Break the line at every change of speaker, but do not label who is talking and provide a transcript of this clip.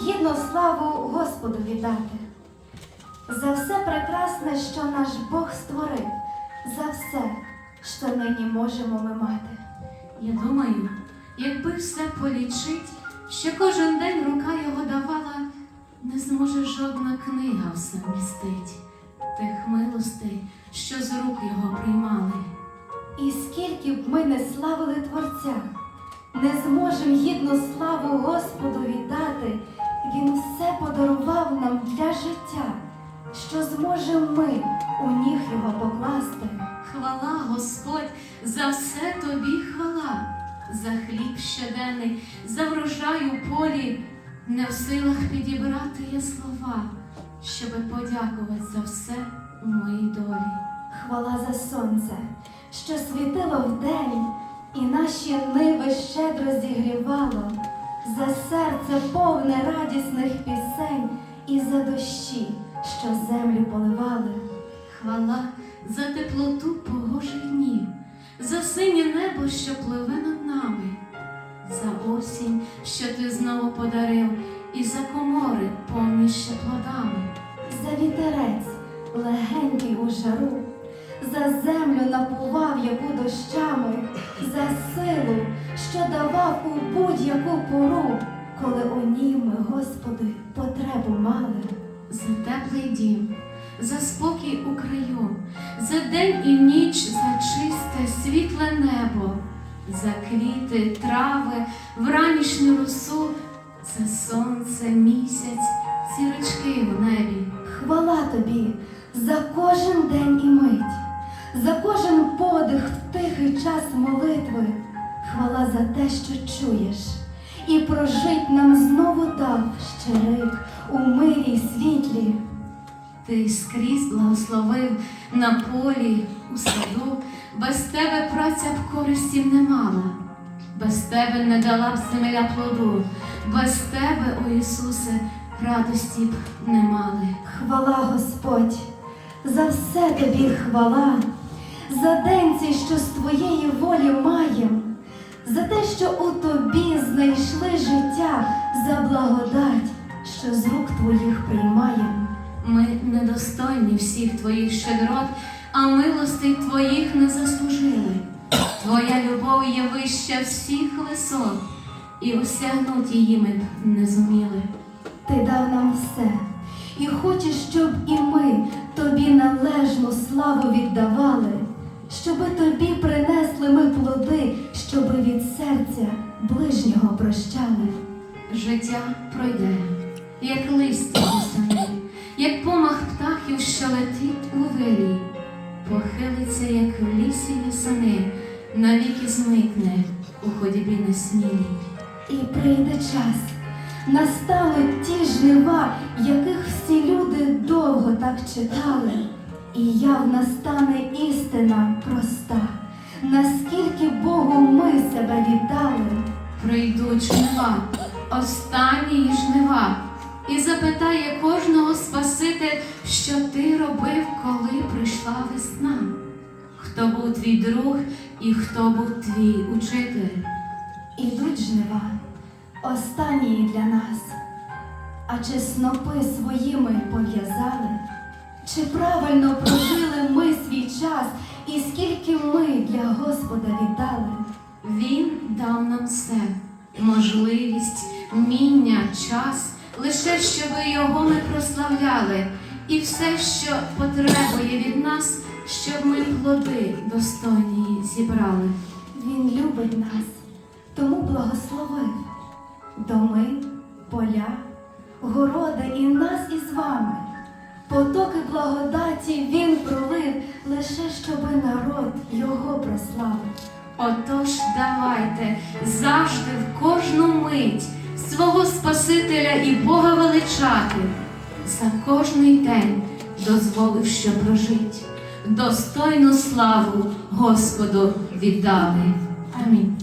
гідно славу Господу віддати. За все прекрасне, що наш Бог створив, за все, що нині можемо ми мати.
Я думаю, якби все полічить, що кожен день рука його давала, не зможе жодна книга все вмістить тих милостей, що з рук його приймали.
І скільки б ми не славили Творця, не зможем гідну славу Господу віддати, подарував нам для життя, що зможемо ми у ніг його покласти.
Хвала, Господь, за все тобі хвала, за хліб щоденний, за врожай у полі, не в силах підібрати я слова, щоби подякувати за все у моїй долі.
Хвала за сонце, що світило вдень, і наші ниви щедро зігрівало, за серце повне радісних пісень, і за дощі, що землю поливали.
Хвала за теплоту погожих днів, за синє небо, що пливе над нами, за осінь, що ти знову подарив, і за комори повні ще плодами.
За вітерець, легенький у жару, за землю напував яку дощами, що давав у будь-яку пору, коли у ній ми, Господи, потребу мали.
За теплий дім, за спокій у краю, за день і ніч, за чисте світле небо, за квіти, трави, вранішню росу, за сонце, місяць, зірочки у небі.
Хвала тобі за кожен день і мить, за кожен подих в тихий час молитви, хвала за те, що чуєш, і прожить нам знову дав ще рик у мирі й світлі.
Ти скрізь благословив на полі, у саду, без тебе праця б користів не мала, без тебе не дала б земля плоду, без тебе, о Ісусе, радості б не мали.
Хвала Господь, за все тобі хвала, за день цей, що з твоєї волі маєм, за те, що у тобі знайшли життя, за благодать, що з рук твоїх приймаєм.
Ми недостойні всіх твоїх щедрот, а милостей твоїх не заслужили. Твоя любов є вища всіх висот, і осягнуть її ми не зуміли.
Ти дав нам все, і хочеш, щоб і ми тобі належну славу віддавали, щоби тобі серця ближнього прощали.
Життя пройде, як листя восени, як помах птахів, що летить у вирій, похилиться, як в лісі ясени, навіки зникне у ходьбі несмілій.
І прийде час, настануть ті жнива, яких всі люди довго так чекали, і яв настане ми.
Прийдуть жнива, останні жнива, і запитає кожного Спаситель, що ти робив, коли прийшла весна. Хто був твій друг і хто був твій учитель?
Ідуть жнива, останні для нас. А чи снопи своїми пов'язали? Чи правильно прожили ми свій час, і скільки ми для Господа віддали?
Він дав нам все, можливість, вміння, час, лише щоби його ми прославляли, і все, що потребує від нас, щоб ми плоди достойні зібрали.
Він любить нас, тому благословив доми, поля, городи і нас із вами. Потоки благодаті він пролив лише щоби народ його прославив.
Отож, давайте завжди в кожну мить свого Спасителя і Бога величати, за кожний день дозволив, що прожить, достойну славу Господу віддали. Амінь.